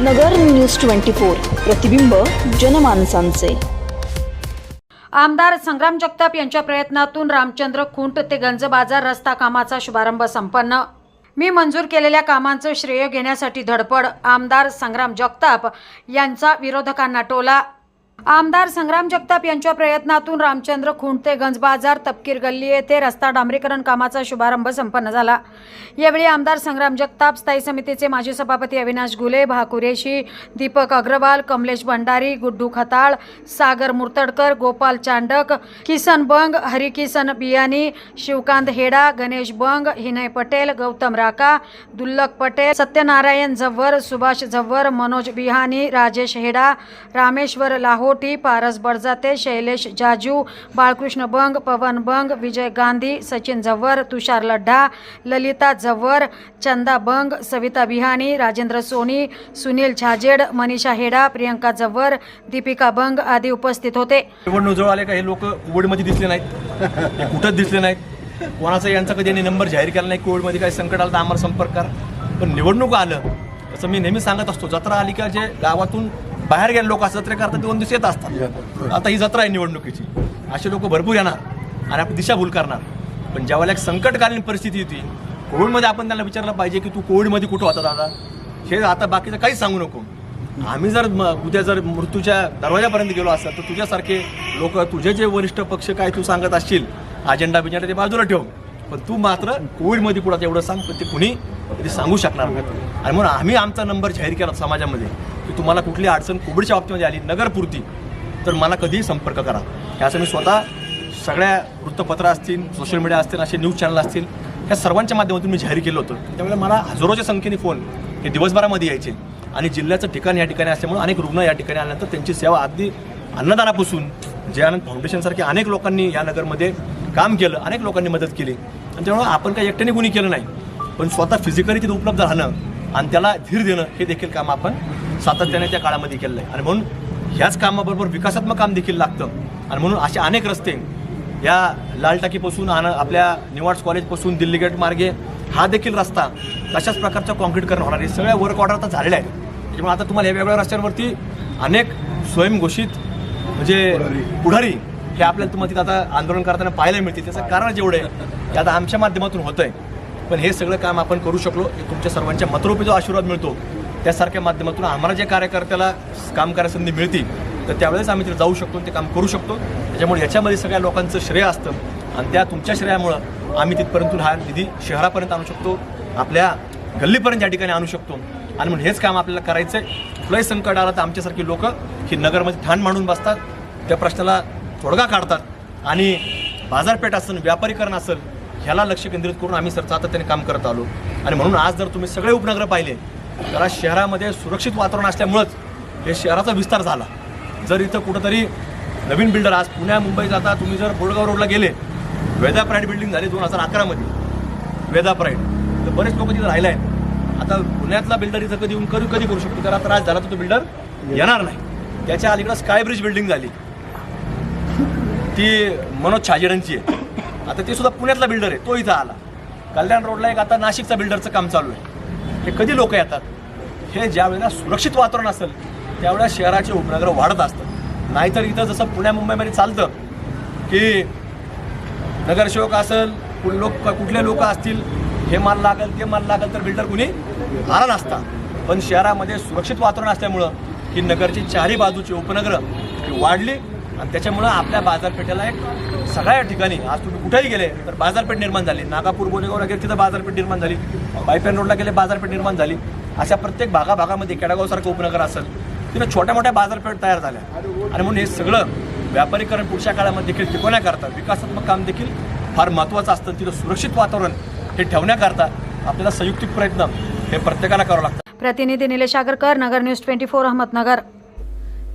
नगर news twenty four प्रतिबिंब जनमानसांचे. आमदार संग्राम जगताप यांच्या प्रयत्नातून रामचंद्र खुंट ते गंज बाजार रस्ता कामाचा शुभारंभ संपन्न. मी मंजूर केलेल्या कामांचं श्रेय घेण्यासाठी धडपड आमदार संग्राम जगताप यांचा विरोधकांना टोला. आमदार संग्राम जगताप यांच्या प्रयत्नातून रामचंद्र खुंट ते गंज बाजार तपकीर गल्ली येथे रस्ता डांबरीकरण कामाचा शुभारंभ संपन्न झाला. यावेळी आमदार संग्राम जगताप स्थायी समितीचे माजी सभापती अविनाश घुले भा कुरेशी दीपक अग्रवाल कमलेश भंडारी गुड्डू खताळ सागर मुर्तडकर गोपाल चांडक किसन बंग हरिकिसन बियानी शिवकांत हेडा गणेश बंग हिनय पटेल गौतम राका दुल्लक पटेल सत्यनारायण झव्वर सुभाष झव्वर मनोज बिहानी राजेश हेडा रामेश्वर लाहोटी पारस बडजाते शैलेश जाजू बाळकृष्ण बंग पवन बंग विजय गांधी सचिन झव्वर तुषार लड्ढा ललिता झव्वर चंदा बंग सविता बिहानी राजेंद्र सोनी सुनील छाजेड मनीषा हेडा प्रियंका झव्वर दीपिका बंग आदी उपस्थित होते. निवडणूक जवळ आले का हे लोक कोविडमध्ये दिसले नाहीत? हे कुठंच दिसले नाहीत. कोणाचा यांचा कधी यांनी नंबर जाहीर केला नाही? कोविडमध्ये काही संकट आलं तर आम्हाला संपर्क करा. पण निवडणूक आलं असं मी नेहमी सांगत असतो. जत्रा आली का जे गावातून बाहेर गेले लोक असं जत्रे करतात ते दोन दिवस येत असतात. आता ही जत्रा आहे निवडणुकीची. असे लोक भरपूर येणार आणि आपली दिशाभूल करणार. पण ज्यावेळेला एक संकटकालीन परिस्थिती होती कोविडमध्ये आपण त्यांना विचारलं पाहिजे की तू कोविडमध्ये कुठं होता दादा? हे आता बाकीचं काहीच सांगू नको. आम्ही जर म- उद्या जर मृत्यूच्या दरवाजापर्यंत गेलो असतात तर तुझ्यासारखे लोक तुझे जे वरिष्ठ पक्ष काय तू सांगत असशील अजेंडा बिजेंडा ते बाजूला ठेव. पण तू मात्र कोविडमध्ये कुणाचं एवढं सांग पण ते कुणी कधी सांगू शकणार नाही. आणि म्हणून आम्ही आमचा नंबर जाहीर केला समाजामध्ये की तुम्हाला कुठली अडचण कोविडच्या बाबतीमध्ये आली नगरपुरती तर मला कधीही संपर्क करा. याचं मी स्वतः सगळ्या वृत्तपत्र असतील सोशल मीडिया असतील असे न्यूज चॅनल असतील ह्या सर्वांच्या माध्यमातून मी जाहीर केलं होतं. त्यामुळे मला हजारोच्या संख्येने फोन हे दिवसभरामध्ये यायचे. आणि जिल्ह्याचं ठिकाण या ठिकाणी असल्यामुळे अनेक रुग्ण या ठिकाणी आल्यानंतर त्यांची सेवा अगदी अन्नदानापासून जे आनंद फाउंडेशनसारखे अनेक लोकांनी या नगरमध्ये काम केलं अनेक लोकांनी मदत केली. आणि त्यामुळे आपण काही एकट्याने कुणी केलं नाही. पण स्वतः फिजिकली तिथे उपलब्ध राहणं आणि त्याला धीर देणं हे देखील काम आपण सातत्याने त्या काळामध्ये केलेलं आहे. आणि म्हणून ह्याच कामाबरोबर विकासात्मक काम देखील लागतं. आणि म्हणून असे अनेक रस्ते या लाल टाकीपासून आपल्या निवाड्स कॉलेजपासून दिल्ली गेट मार्गे हा देखील रस्ता तशाच प्रकारचं कॉन्क्रीटकरण होणार आहे. सगळ्या वर्क ऑर्डर आता झालेल्या आहेत. त्याच्यामुळे आता तुम्हाला या वेगवेगळ्या रस्त्यांवरती अनेक स्वयंघोषित म्हणजे पुढारी हे आपल्याला तुम्हाला तिथं आता आंदोलन करताना पाहायला मिळते. त्याचं कारण जेवढं आहे ते आता आमच्या माध्यमातून होतं आहे पण हे सगळं काम आपण करू शकलो. तुमच्या सर्वांच्या मतरूपी जो आशीर्वाद मिळतो त्यासारख्या माध्यमातून आम्हाला जे कार्यकर्त्याला काम करायला संधी मिळते तर त्यावेळेस आम्ही तिथे जाऊ शकतो ते काम करू शकतो. त्याच्यामुळे याच्यामध्ये सगळ्या लोकांचं श्रेय असतं. आणि त्या तुमच्या श्रेयामुळं आम्ही तिथपर्यंत हा निधी शहरापर्यंत आणू शकतो. आपल्या गल्लीपर्यंत या ठिकाणी आणू शकतो. आणि म्हणून हेच काम आपल्याला करायचं आहे कुठलंही संकट आलं तर आमच्यासारखी लोक ही नगरमध्ये ठाण मांडून बसतात. त्या प्रश्नाला तोडगा काढतात. आणि बाजारपेठ असेल व्यापारीकरण असेल ह्याला लक्ष केंद्रित करून आम्ही सर सातत्याने काम करत आलो. आणि म्हणून आज जर तुम्ही सगळे उपनगर पाहिले तर आज शहरामध्ये सुरक्षित वातावरण असल्यामुळंच हे शहराचा विस्तार झाला. जर इथं कुठंतरी नवीन बिल्डर आज पुण्या मुंबई आता तुम्ही जर बोडगाव रोडला गेले वेदा प्राईड बिल्डिंग झाली दोन हजार अकरामध्ये वेदा प्राईड तर बरेच लोक तिथं राहिले आहेत. आता पुण्यातला बिल्डर इथं कधी येऊन करू कधी करू शकतो. त्याला त्रास झाला तर तो बिल्डर येणार नाही. त्याच्या अलीकडं स्काय ब्रिज बिल्डिंग झाली. ती मनोज छाजेडांची आहे. आता ते सुद्धा पुण्यातला बिल्डर आहे. तो इथं आला. कल्याण रोडला एक आता नाशिकचा बिल्डरचं काम चालू आहे. हे कधी लोक येतात? हे ज्या वेळेला सुरक्षित वातावरण असेल त्यावेळेला शहराचे उपनगर वाढत असतात. नाहीतर इथं जसं पुण्या मुंबईमध्ये चालतं की नगरसेवक असेल कुण लोक कुठले लोक असतील हे माल लागेल ते माल लागेल तर बिल्डर कुणी आला नसता. पण शहरामध्ये सुरक्षित वातावरण असल्यामुळं ही नगरची चारही बाजूची उपनगरं वाढली आणि त्याच्यामुळं आपल्या बाजारपेठेला एक सगळ्या ठिकाणी आज तुम्ही कुठेही गेले तर बाजारपेठ निर्माण झाली. नागापूर गोरेगावला गेले तिथं बाजारपेठ निर्माण झाली. बायपॅन रोडला गेले बाजारपेठ निर्माण झाली. अशा प्रत्येक भागाभागामध्ये केडागावसारखं उपनगर असेल तिथं छोट्या मोठ्या बाजारपेठ तयार झाल्या. आणि म्हणून हे सगळं व्यापारीकरण पुढच्या काळामध्ये देखील टिकवण्याकरता विकासात्मक काम देखील फार महत्त्वाचं असतं. तिथं सुरक्षित वातावरण हे ठेवण्याकरता आपल्याला संयुक्तिक प्रयत्न हे प्रत्येकाला करावं लागतं. प्रतिनिधी Nilesh Agarkar Nagar news twenty four Ahmednagar.